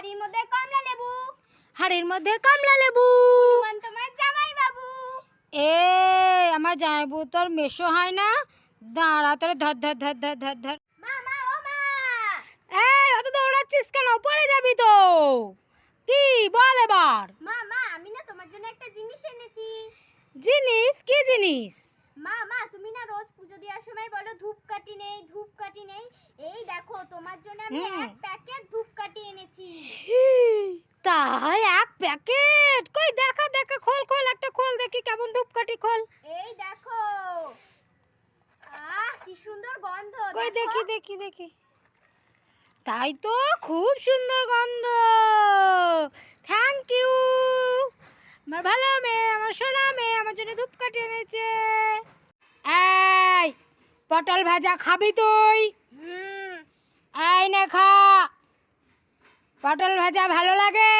হাড়ির মধ্যে কমলা লেবু। হাড়ির মধ্যে কমলা লেবু। তোমার জামাই বাবু। এ আমার জামাইবু তোর মেশো হয় না? দাঁড়া তোর ধর ধর ধর ধর ধর ধর। মা মা ও মা। এই অত দৌড়াচ্ছিস কেন? পড়ে যাবি তো। কি? বল এবার। মা মা আমি না তোমার জন্য একটা জিনিস এনেছি। জিনিস? কি জিনিস? মা মা তুমি না রোজ পুজো দেওয়ার সময় বলো ধূপকাঠি নেই ধূপকাঠি নেই। এই দেখো তোমার জন্য আমি হুম। এক প্যাকেট ধূপকাঠি এনেছি তাই এক প্যাকেট। কই দেখা দেখা খোল খোল একটা খোল দেখি কেমন ধূপকাঠি খোল। এই দেখো। আহ কি সুন্দর গন্ধ কই দেখি দেখি দেখি। তাই তো খুব সুন্দর গন্ধ। থ্যাংক ইউ আমার ভালো মেয়ে আমার সোনা মেয়ে আমার জন্য ধূপকাঠি এনেছে। এই পটল ভাজা খাবি তুই? হুম। এই নে খা। পটল ভাজা ভালো লাগে?